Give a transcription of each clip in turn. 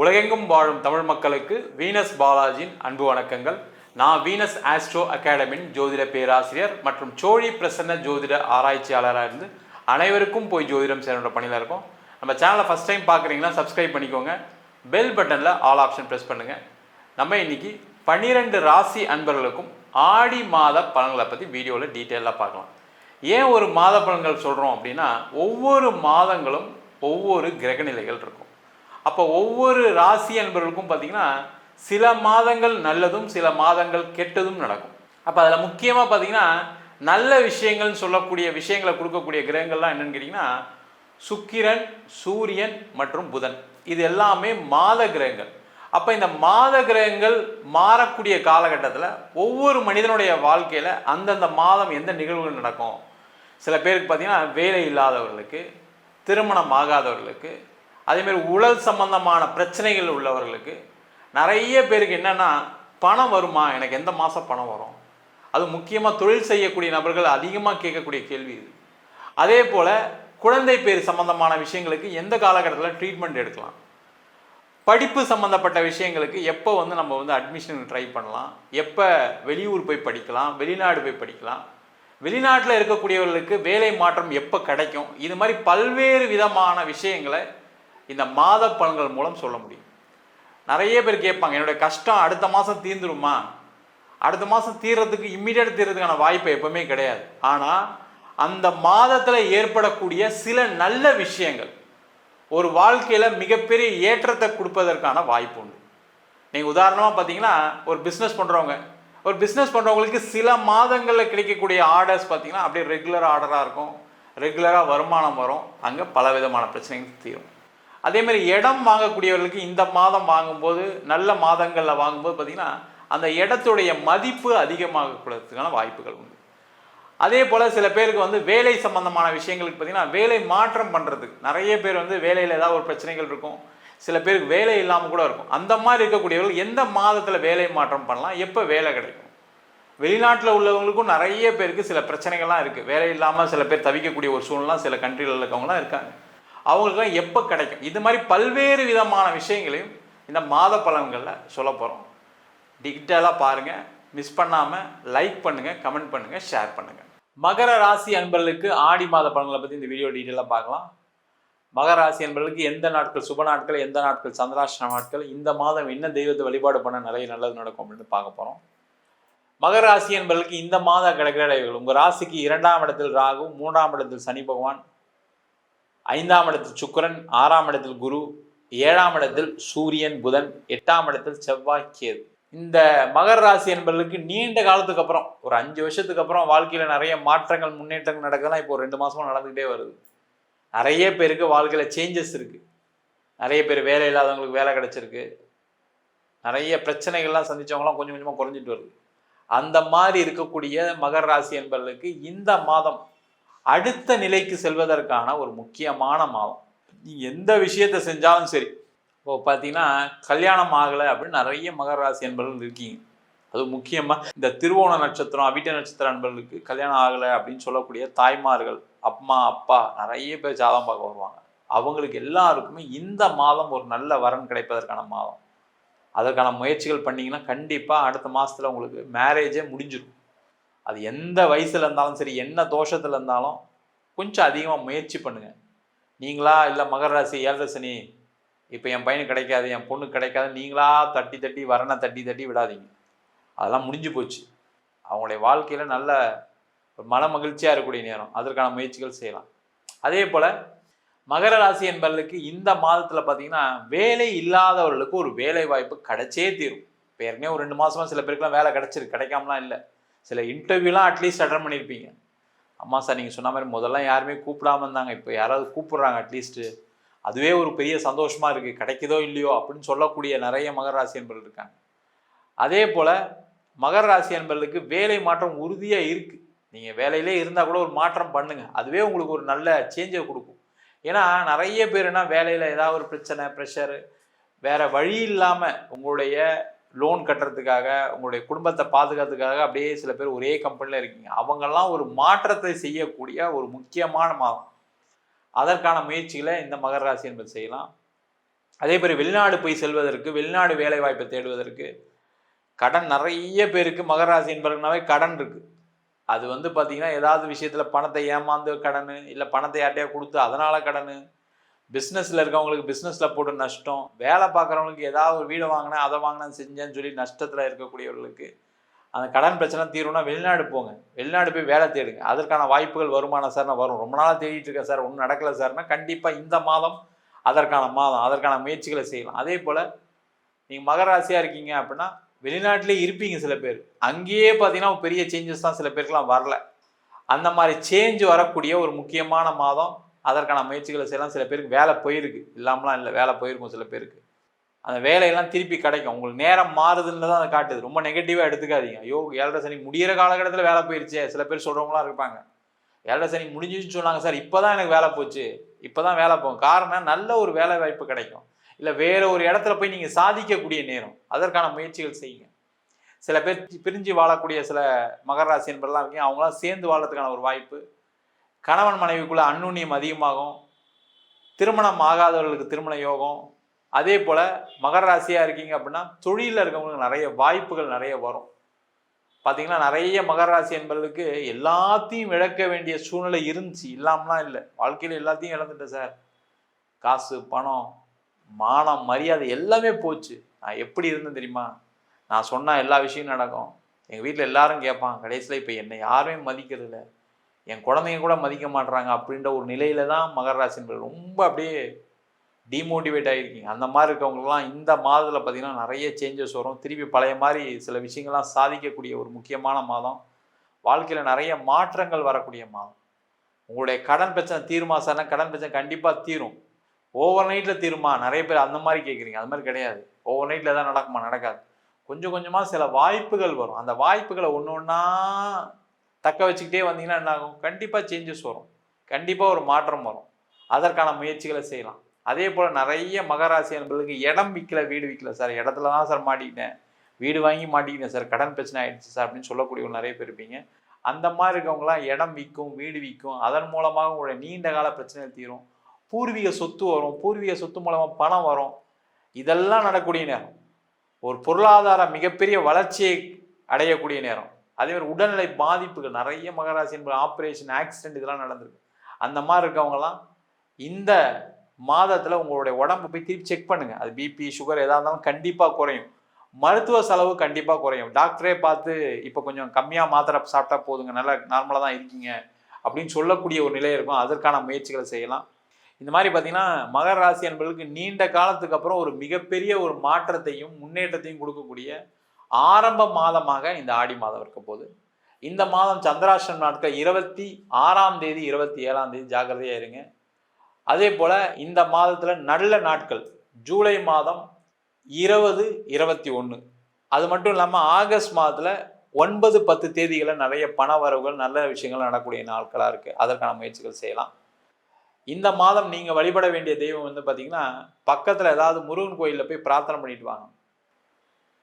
உலகெங்கும் வாழும் தமிழ் மக்களுக்கு வீனஸ் பாலாஜியின் அன்பு வணக்கங்கள். நான் வீனஸ் ஆஸ்ட்ரோ அகாடமியின் ஜோதிட பேராசிரியர் மற்றும் சோழி பிரசன்ன ஜோதிட ஆராய்ச்சியாளராக இருந்து அனைவருக்கும் போய் ஜோதிடம் சேரோட பணியில் இருக்கோம். நம்ம சேனலை ஃபஸ்ட் டைம் பார்க்குறீங்கன்னா சப்ஸ்கிரைப் பண்ணிக்கோங்க. பெல் பட்டனில் ஆல் ஆப்ஷன் ப்ரெஸ் பண்ணுங்கள் நம்ம இன்னைக்கு பன்னிரெண்டு ராசி அன்பர்களுக்கும் ஆடி மாத பலன்களை பற்றி வீடியோவில் டீட்டெயிலாக பார்க்கலாம். ஏன் ஒரு மாத பலன்கள் சொல்கிறோம் அப்படின்னா ஒவ்வொரு மாதங்களும் ஒவ்வொரு கிரகநிலைகள் இருக்கும். அப்போ ஒவ்வொரு ராசி என்பவர்களுக்கும் பார்த்தீங்கன்னா சில மாதங்கள் நல்லதும் சில மாதங்கள் கெட்டதும் நடக்கும். அப்போ அதில் முக்கியமாக பார்த்தீங்கன்னா நல்ல விஷயங்கள்னு சொல்லக்கூடிய விஷயங்களை கொடுக்கக்கூடிய கிரகங்கள்லாம் என்னென்னு கேட்டிங்கன்னா சுக்கிரன் சூரியன் மற்றும் புதன். இது எல்லாமே மாத கிரகங்கள். அப்போ இந்த மாத கிரகங்கள் மாறக்கூடிய காலகட்டத்தில் ஒவ்வொரு மனிதனுடைய வாழ்க்கையில் அந்தந்த மாதம் எந்த நிகழ்வுகள் நடக்கும்? சில பேருக்கு பார்த்தீங்கன்னா வேலை இல்லாதவர்களுக்கு திருமணம் ஆகாதவர்களுக்கு அதேமாதிரி உழல் சம்பந்தமான பிரச்சனைகள் உள்ளவர்களுக்கு நிறைய பேருக்கு என்னென்னா பணம் வருமா? எனக்கு எந்த மாதம் பணம் வரும்? அது முக்கியமாக தொழில் செய்யக்கூடிய நபர்கள் அதிகமாக கேட்கக்கூடிய கேள்வி இது. அதே போல் குழந்தை பேர் சம்பந்தமான விஷயங்களுக்கு எந்த காலகட்டத்தில் ட்ரீட்மெண்ட் எடுக்கலாம்? படிப்பு சம்மந்தப்பட்ட விஷயங்களுக்கு எப்போ வந்து நம்ம வந்து அட்மிஷன் ட்ரை பண்ணலாம்? எப்போ வெளியூர் போய் படிக்கலாம்? வெளிநாடு போய் படிக்கலாம்? வெளிநாட்டில் இருக்கக்கூடியவர்களுக்கு வேலை மாற்றம் எப்போ கிடைக்கும்? இது மாதிரி பல்வேறு விதமான விஷயங்களை இந்த மாத பலன்கள் மூலம் சொல்ல முடியும். நிறைய பேர் கேட்பாங்க என்னுடைய கஷ்டம் அடுத்த மாதம் தீர்ந்துருமா? அடுத்த மாதம் தீர்றதுக்கு இம்மிடியட் தீர்றதுக்கான வாய்ப்பு எப்பவுமே கிடையாது. ஆனால் அந்த மாதத்தில் ஏற்படக்கூடிய சில நல்ல விஷயங்கள் ஒரு வாழ்க்கையில் மிகப்பெரிய ஏற்றத்தை கொடுப்பதற்கான வாய்ப்பு உண்டு. நீங்கள் உதாரணமாக பார்த்தீங்கன்னா ஒரு பிஸ்னஸ் பண்ணுறவங்க ஒரு பிஸ்னஸ் பண்ணுறவங்களுக்கு சில மாதங்களில் கிடைக்கக்கூடிய ஆர்டர்ஸ் பார்த்தீங்கன்னா அப்படியே ரெகுலர் ஆர்டராக இருக்கும். ரெகுலராக வருமானம் வரும். அங்கே பல விதமான பிரச்சனைகள் தீரும். அதே மாதிரி இடம் வாங்கக்கூடியவர்களுக்கு இந்த மாதம் வாங்கும்போது நல்ல மாதங்களில் வாங்கும்போது பார்த்திங்கன்னா அந்த இடத்துடைய மதிப்பு அதிகமாகக்கூடதுக்கான வாய்ப்புகள் உண்டு. அதே போல் சில பேருக்கு வந்து வேலை சம்பந்தமான விஷயங்களுக்கு பார்த்திங்கன்னா வேலை மாற்றம் பண்ணுறதுக்கு நிறைய பேர் வந்து வேலையில் ஏதாவது ஒரு பிரச்சனைகள் இருக்கும். சில பேருக்கு வேலை இல்லாமல் கூட இருக்கும். அந்த மாதிரி இருக்கக்கூடியவர்கள் எந்த மாதத்தில் வேலை மாற்றம் பண்ணலாம்? எப்போ வேலை கிடைக்கும்? வெளிநாட்டில் உள்ளவங்களுக்கும் நிறைய பேருக்கு சில பிரச்சனைகள்லாம் இருக்குது வேலை இல்லாமல் சில பேர் தவிக்கக்கூடிய ஒரு சூழ்நிலாம் சில கண்ட்ரியில் இருக்கவங்களாம் இருக்காங்க. அவங்களுக்குலாம் எப்போ கிடைக்கும்? இது மாதிரி பல்வேறு விதமான விஷயங்களையும் இந்த மாத பலன்களில் சொல்ல போகிறோம் டிஜிட்டலாக பாருங்கள் மிஸ் பண்ணாமல் லைக் பண்ணுங்கள் கமெண்ட் பண்ணுங்கள் ஷேர் பண்ணுங்கள் மகர ராசி அன்பர்களுக்கு ஆடி மாத பலன்களை பற்றி இந்த வீடியோ டீட்டெயிலாக பார்க்கலாம். மகர ராசி அன்பர்களுக்கு எந்த நாட்கள் சுப நாட்கள் எந்த நாட்கள் சந்திராஷ்டிர நாட்கள் இந்த மாதம் என்ன தெய்வத்தை வழிபாடு பண்ண நிறைய நல்லது நடக்கும் அப்படின்னு பார்க்க போகிறோம் மகர ராசி என்பதற்கு இந்த மாத கிரகநிலைகள் உங்கள் ராசிக்கு இரண்டாம் இடத்தில் ராகு மூன்றாம் இடத்தில் சனி பகவான் ஐந்தாம் இடத்தில் சுக்கரன் ஆறாம் இடத்தில் குரு ஏழாம் இடத்தில் சூரியன் புதன் எட்டாம் இடத்தில் செவ்வாய் கேது. இந்த மகர ராசி என்பவர்களுக்கு நீண்ட காலத்துக்கு அப்புறம் ஒரு அஞ்சு வருஷத்துக்கு அப்புறம் வாழ்க்கையில் நிறைய மாற்றங்கள் முன்னேற்றங்கள் நடக்கலாம் இப்போ ரெண்டு மாசமா நடந்துக்கிட்டே வருது. நிறைய பேருக்கு வாழ்க்கையில் சேஞ்சஸ் இருக்குது நிறைய பேர் வேலை இல்லாதவங்களுக்கு வேலை கிடைச்சிருக்கு. நிறைய பிரச்சனைகள்லாம் சந்தித்தவங்களாம் கொஞ்சம் கொஞ்சமாக குறைஞ்சிட்டு வருது. அந்த மாதிரி இருக்கக்கூடிய மகர ராசி என்பவர்களுக்கு இந்த மாதம் அடுத்த நிலைக்கு செல்வதற்கான ஒரு முக்கியமான மாதம். நீ எந்த விஷயத்தை செஞ்சாலும் சரி. இப்போ பார்த்தீங்கன்னா கல்யாணம் ஆகலை அப்படின்னு நிறைய மகர ராசி என்பவர்கள் இருக்கீங்க. அது முக்கியமாக இந்த திருவோண நட்சத்திரம் அவிட்ட நட்சத்திர அன்பர்களுக்கு கல்யாணம் ஆகலை அப்படின்னு சொல்லக்கூடிய தாய்மார்கள் அம்மா அப்பா நிறைய பேர் ஜாதகம் பார்க்க வருவாங்க. அவங்களுக்கு எல்லாருக்குமே இந்த மாதம் ஒரு நல்ல வரன் கிடைப்பதற்கான மாதம். அதற்கான முயற்சிகள் பண்ணிங்கன்னா கண்டிப்பாக அடுத்த மாதத்தில் உங்களுக்கு மேரேஜே முடிஞ்சிடும். அது எந்த வயசில் இருந்தாலும் சரி என்ன தோஷத்தில் இருந்தாலும் கொஞ்சம் அதிகமாக முயற்சி பண்ணுங்கள் நீங்களா இல்லை மகர ராசி ஏழரை சனி இப்போ என் பையனுக்கு கிடைக்காது என் பொண்ணுக்கு கிடைக்காது நீங்களா தட்டி தட்டி வரனை தட்டி தட்டி விடாதீங்க. அதெல்லாம் முடிஞ்சு போச்சு. அவங்களுடைய வாழ்க்கையில் நல்ல ஒரு மன மகிழ்ச்சியாக இருக்கக்கூடிய நேரம். அதற்கான முயற்சிகள் செய்யலாம். அதே போல் மகர ராசி என்பவர்களுக்கு இந்த மாதத்தில் பார்த்தீங்கன்னா வேலை இல்லாதவர்களுக்கு ஒரு வேலை வாய்ப்பு கிடைச்சே தீரும். இப்போ ஏற்கனவே ஒரு ரெண்டு மாதமாக சில பேருக்குலாம் வேலை கிடச்சிருக்கு. கிடைக்காமலாம் இல்லை. சில இன்டர்வியூலாம் அட்லீஸ்ட் அட்டன் பண்ணியிருப்பீங்க அம்மா சார் நீங்கள் சொன்ன மாதிரி முதல்ல யாருமே கூப்பிடாம இருந்தாங்க. இப்போ யாராவது கூப்பிட்றாங்க அட்லீஸ்ட்டு. அதுவே ஒரு பெரிய சந்தோஷமாக இருக்குது கிடைக்குதோ இல்லையோ அப்படின்னு சொல்லக்கூடிய நிறைய மகர ராசி அன்பர்கள் இருக்காங்க. அதே போல் மகர ராசி அன்பர்களுக்கு வேலை மாற்றம் உறுதியாக இருக்குது நீங்கள் வேலையிலே இருந்தால் கூட ஒரு மாற்றம் பண்ணுங்கள் அதுவே உங்களுக்கு ஒரு நல்ல சேஞ்சை கொடுக்கும். ஏன்னா நிறைய பேர் என்ன வேலையில் ஏதாவது ஒரு பிரச்சனை ப்ரெஷரு வேற வழி இல்லாமல் உங்களுடைய லோன் கட்டுறதுக்காக உங்களுடைய குடும்பத்தை பாதுகாத்துக்காக அப்படியே சில பேர் ஒரே கம்பெனியில் இருக்கீங்க. அவங்கெல்லாம் ஒரு மாற்றத்தை செய்யக்கூடிய ஒரு முக்கியமான மாதம். அதற்கான முயற்சிகளை இந்த மகர ராசி என்பது செய்யலாம். அதே மாதிரி வெளிநாடு போய் செல்வதற்கு வெளிநாடு வேலை வாய்ப்பை தேடுவதற்கு கடன் நிறைய பேருக்கு மகர ராசி என்பதுனாவே கடன் இருக்குது அது வந்து பார்த்திங்கன்னா ஏதாவது விஷயத்தில் பணத்தை ஏமாந்து கடன் இல்லை பணத்தை யார்ட்டையா கொடுத்து அதனால் கடன் பிஸ்னஸில் இருக்கவங்களுக்கு பிஸ்னஸில் போட்டு நஷ்டம். வேலை பார்க்குறவங்களுக்கு ஏதாவது ஒரு வீடை வாங்கினேன் அதை வாங்கினேன் செஞ்சேன்னு சொல்லி நஷ்டத்தில் இருக்கக்கூடியவர்களுக்கு அந்த கடன் பிரச்சனை தீரும்னா வெளிநாடு போங்க. வெளிநாடு போய் வேலை தேடுங்க. அதற்கான வாய்ப்புகள் வருமானம் சார்னா வரும். ரொம்ப நாளாக தேடிட்டு இருக்கேன் சார். ஒன்றும் நடக்கலை சார்னா கண்டிப்பாக இந்த மாதம் அதற்கான மாதம் அதற்கான முயற்சிகளை செய்யலாம். அதே போல் நீங்கள் மகராசியாக இருக்கீங்க அப்படின்னா வெளிநாட்டிலே இருப்பீங்க சில பேர். அங்கேயே பார்த்தீங்கன்னா பெரிய சேஞ்சஸ் தான் சில பேருக்குலாம் வரல. அந்த மாதிரி சேஞ்ச் வரக்கூடிய ஒரு முக்கியமான மாதம் அதற்கான முயற்சிகளை செய்யலாம். சில பேருக்கு வேலை போயிருக்கு. இல்லாமலாம் இல்லை. வேலை போயிருக்கும் சில பேருக்கு. அந்த வேலையெல்லாம் திருப்பி கிடைக்கும். உங்களுக்கு நேரம் மாறுதுன்னு தான் அதை காட்டுது. ரொம்ப நெகட்டிவாக எடுத்துக்காதீங்க. ஐயோ ஏழரை சனி முடியிற காலகட்டத்தில் வேலை போயிருச்சே. சில பேர் சொல்கிறவங்களாம் இருப்பாங்க. ஏழரை சனி முடிஞ்சுன்னு சொன்னாங்க. சார் இப்போ தான் எனக்கு வேலை போச்சு. இப்போ தான் வேலை போகும். காரணம் நல்ல ஒரு வேலை வாய்ப்பு கிடைக்கும். இல்லை வேற ஒரு இடத்துல போய் நீங்கள் சாதிக்கக்கூடிய நேரம். அதற்கான முயற்சிகள் செய்யுங்க. சில பேர் பிரிஞ்சு வாழக்கூடிய சில மகர ராசி என்பதெல்லாம் இருக்கீங்க. அவங்களாம் சேர்ந்து வாழறதுக்கான ஒரு வாய்ப்பு. கணவன் மனைவிக்குள்ள அன்னுண்ணியம் அதிகமாகும். திருமணம் ஆகாதவர்களுக்கு திருமண யோகம். அதே போல் மகர ராசியாக இருக்கீங்க அப்படின்னா தொழிலில் இருக்கவங்களுக்கு நிறைய வாய்ப்புகள் நிறைய வரும். பார்த்தீங்கன்னா நிறைய மகர ராசி என்பவர்களுக்கு எல்லாத்தையும் இழக்க வேண்டிய சூழ்நிலை இருந்துச்சு. இல்லாமலாம் இல்லை. வாழ்க்கையில் எல்லாத்தையும் இழந்துட்டேன் சார். காசு பணம் மானம் மரியாதை எல்லாமே போச்சு. நான் எப்படி இருந்தேன் தெரியுமா? நான் சொன்னால் எல்லா விஷயமும் நடக்கும். எங்கள் வீட்டில் எல்லாரும் கேட்பான் கடைசியில் இப்போ என்னை யாருமே மதிக்கிறதில்ல. என் குழந்தைங்க கூட மதிக்க மாட்றாங்க அப்படின்ற ஒரு நிலையில தான் மகர ரொம்ப அப்படியே டிமோட்டிவேட் ஆகிருக்கீங்க அந்த மாதிரி இருக்கவங்களாம் இந்த மாதத்தில் பார்த்தீங்கன்னா நிறைய சேஞ்சஸ் வரும். திருப்பி பழைய மாதிரி சில விஷயங்கள்லாம் சாதிக்கக்கூடிய ஒரு முக்கியமான மாதம். வாழ்க்கையில் நிறைய மாற்றங்கள் வரக்கூடிய மாதம். உங்களுடைய கடன் பிரச்சனை தீருமா சார்னா கடன் பிரச்சனை கண்டிப்பாக தீரும். ஓவர் நைட்டில் தீருமா? நிறைய பேர் அந்த மாதிரி கேட்குறீங்க அது மாதிரி கிடையாது. ஓவர் நைட்டில் எதாவது நடக்குமா? நடக்காது. கொஞ்சம் கொஞ்சமாக சில வாய்ப்புகள் வரும். அந்த வாய்ப்புகளை ஒன்று ஒன்றா தக்க வச்சுக்கிட்டே வந்தீங்கன்னா என்ன ஆகும் கண்டிப்பாக சேஞ்சஸ் வரும். கண்டிப்பாக ஒரு மாற்றம் வரும். அதற்கான முயற்சிகளை செய்யலாம். அதே போல் நிறைய மகராசி என்பதுக்கு இடம் விற்கல வீடு விற்கல சார் இடத்துல தான் சார் மாட்டிக்கிட்டேன். வீடு வாங்கி மாட்டிக்கிட்டேன் சார். கடன் பிரச்சனை ஆகிடுச்சு சார் அப்படின்னு சொல்லக்கூடியவங்க நிறைய பேர் இருப்பீங்க. அந்த மாதிரி இருக்கவங்களாம் இடம் விற்கும் வீடு விற்கும் அதன் மூலமாக உங்களுடைய நீண்ட கால பிரச்சனை தீரும். பூர்வீக சொத்து வரும். பூர்வீக சொத்து மூலமாக பணம் வரும். இதெல்லாம் நடக்கூடிய நேரம். ஒரு பொருளாதார மிகப்பெரிய வளர்ச்சியை அடையக்கூடிய நேரம். அதே மாதிரி உடல்நிலை பாதிப்புகள் நிறைய மகராசி என்பது ஆப்ரேஷன் ஆக்சிடென்ட் இதெல்லாம் நடந்திருக்கு. அந்த மாதிரி இருக்கவங்கலாம் இந்த மாதத்தில் உங்களுடைய உடம்பு போய் திருப்பி செக் பண்ணுங்கள் அது பிபி சுகர் எதாக இருந்தாலும் கண்டிப்பாக குறையும். மருத்துவ செலவு கண்டிப்பாக குறையும். டாக்டரே பார்த்து இப்போ கொஞ்சம் கம்மியாக மாத்திரை சாப்பிட்டா போதுங்க நல்லா நார்மலாக தான் இருக்கீங்க அப்படின்னு சொல்லக்கூடிய ஒரு நிலை இருக்கும். அதற்கான முயற்சிகளை செய்யலாம். இந்த மாதிரி பார்த்தீங்கன்னா மகர ராசி என்பதற்கு நீண்ட காலத்துக்கு அப்புறம் ஒரு மிகப்பெரிய ஒரு மாற்றத்தையும் முன்னேற்றத்தையும் கொடுக்கக்கூடிய ஆரம்ப மாதமாக இந்த ஆடி மாதம் இருக்க போகுது. இந்த மாதம் சந்திராஷ்டம் நாட்கள் இருபத்தி ஆறாம் தேதி இருபத்தி ஏழாம் தேதி ஜாக்கிரதையாக இருங்க. அதே போல் இந்த மாதத்தில் நல்ல நாட்கள். ஜூலை மாதம் இருபது இருபத்தி ஒன்று அது மட்டும் இல்லாமல் ஆகஸ்ட் மாதத்தில் ஒன்பது பத்து தேதிகளில் நிறைய பண வரவுகள் நல்ல விஷயங்கள் நடக்கூடிய நாட்களாக இருக்குது அதற்கான முயற்சிகள் செய்யலாம். இந்த மாதம் நீங்கள் வழிபட வேண்டிய தெய்வம் வந்து பார்த்தீங்கன்னா பக்கத்தில் ஏதாவது முருகன் கோயிலில் போய் பிரார்த்தனை பண்ணிட்டு வாங்க.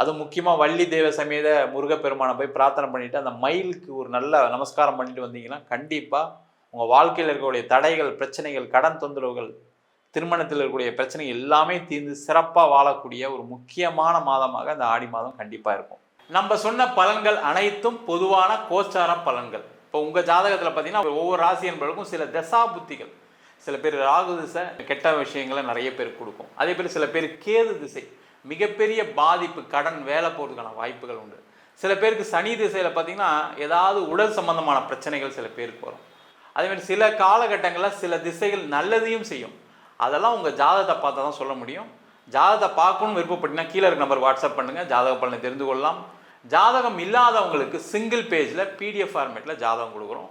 அது முக்கியமாக வள்ளி தேவ சமேத முருகப்பெருமானை போய் பிரார்த்தனை பண்ணிவிட்டு அந்த மயிலுக்கு ஒரு நல்ல நமஸ்காரம் பண்ணிட்டு வந்தீங்கன்னா கண்டிப்பாக உங்கள் வாழ்க்கையில் இருக்கக்கூடிய தடைகள் பிரச்சனைகள் கடன் தொந்தரவுகள் திருமணத்தில் இருக்கக்கூடிய பிரச்சனைகள் எல்லாமே தீர்ந்து சிறப்பாக வாழக்கூடிய ஒரு முக்கியமான மாதமாக அந்த ஆடி மாதம் கண்டிப்பாக இருக்கும். நம்ம சொன்ன பலன்கள் அனைத்தும் பொதுவான கோச்சார பலன்கள். இப்போ உங்கள் ஜாதகத்தில் பார்த்தீங்கன்னா ஒவ்வொரு ராசி என்பவர்களுக்கும் சில தசா புத்திகள். சில பேர் ராகு திசை கெட்ட விஷயங்களை நிறைய பேர் கொடுக்கும். அதே பேர் சில பேர் கேது திசை. மிகப்பெரிய பாதிப்பு கடன் வேலை போகிறதுக்கான வாய்ப்புகள் உண்டு. சில பேருக்கு சனி திசையில் பார்த்தீங்கன்னா ஏதாவது உடல் சம்பந்தமான பிரச்சனைகள் சில பேருக்கு வரும். அதேமாதிரி சில காலகட்டங்களில் சில திசைகள் நல்லதையும் செய்யும். அதெல்லாம் உங்கள் ஜாதகத்தை பார்த்தா தான் சொல்ல முடியும். ஜாதகத்தை பார்க்கணும்னு விருப்பப்பட்டீங்கன்னா கீழே இருக்க நம்பர் வாட்ஸ்அப் பண்ணுங்கள் ஜாதக பலனை தெரிந்து கொள்ளலாம். ஜாதகம் இல்லாதவங்களுக்கு சிங்கிள் பேஜில் பிடிஎஃப் ஃபார்மேட்டில் ஜாதகம் கொடுக்குறோம்.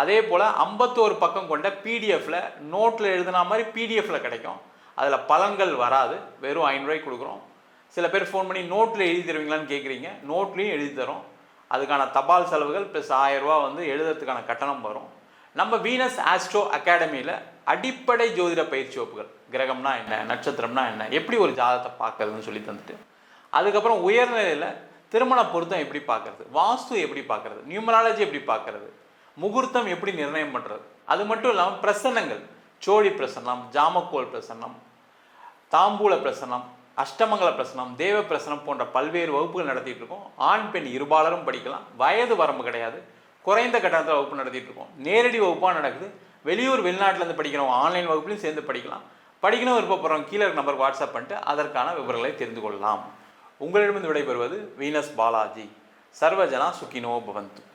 அதே போல் ஐம்பத்தோரு பக்கம் கொண்ட பிடிஎஃப்பில் நோட்டில் எழுதுனா மாதிரி பிடிஎஃப்பில் கிடைக்கும். அதில் பலன்கள் வராது. வெறும் ஐநூறுரூவாய்க்கு கொடுக்குறோம். சில பேர் ஃபோன் பண்ணி நோட்டில் எழுதி தருவீங்களான்னு கேட்குறீங்க நோட்லேயும் எழுதி தரோம் அதுக்கான தபால் செலவுகள் ப்ளஸ் ஆயிரரூபா வந்து எழுதுறதுக்கான கட்டணம் வரும். நம்ம வீனஸ் ஆஸ்ட்ரோ அகாடமியில் அடிப்படை ஜோதிட பயிற்சி வகுப்புகள் கிரகம்னா என்ன நட்சத்திரம்னா என்ன எப்படி ஒரு ஜாதகத்தை பார்க்கறதுன்னு சொல்லி தந்துட்டு. அதுக்கப்புறம் உயர்நிலையில் திருமண பொருத்தம் எப்படி பார்க்கறது வாஸ்து எப்படி பார்க்கறது நியூமராலஜி எப்படி பார்க்கறது முகூர்த்தம் எப்படி நிர்ணயம் பண்ணுறது அது மட்டும் இல்லாமல் பிரசன்னங்கள் சோழி பிரசன்னம் ஜாமக்கோல் பிரசன்னம் தாம்பூல பிரசனம் அஷ்டமங்கல பிரசனம் தேவ பிரசனம் போன்ற பல்வேறு வகுப்புகள் நடத்திட்டு இருக்கோம். ஆண் பெண் இருபாலரும் படிக்கலாம். வயது வரம்பு கிடையாது. குறைந்த கட்டணத்தில் வகுப்பு நடத்திட்டு இருக்கோம். நேரடி வகுப்பாக நடக்குது. வெளியூர் வெளிநாட்டிலேருந்து படிக்கிறவங்க ஆன்லைன் வகுப்புலையும் சேர்ந்து படிக்கலாம். படிக்கணும் விருப்பப்படுறவங்க கீழே இருக்க நம்பருக்கு வாட்ஸ்அப் பண்ணிட்டு அதற்கான விவரங்களை தெரிந்து கொள்ளலாம். உங்களிடமிருந்து விடைபெறுவது வீனஸ் பாலாஜி. சர்வஜனா சுகினோ பவந்து.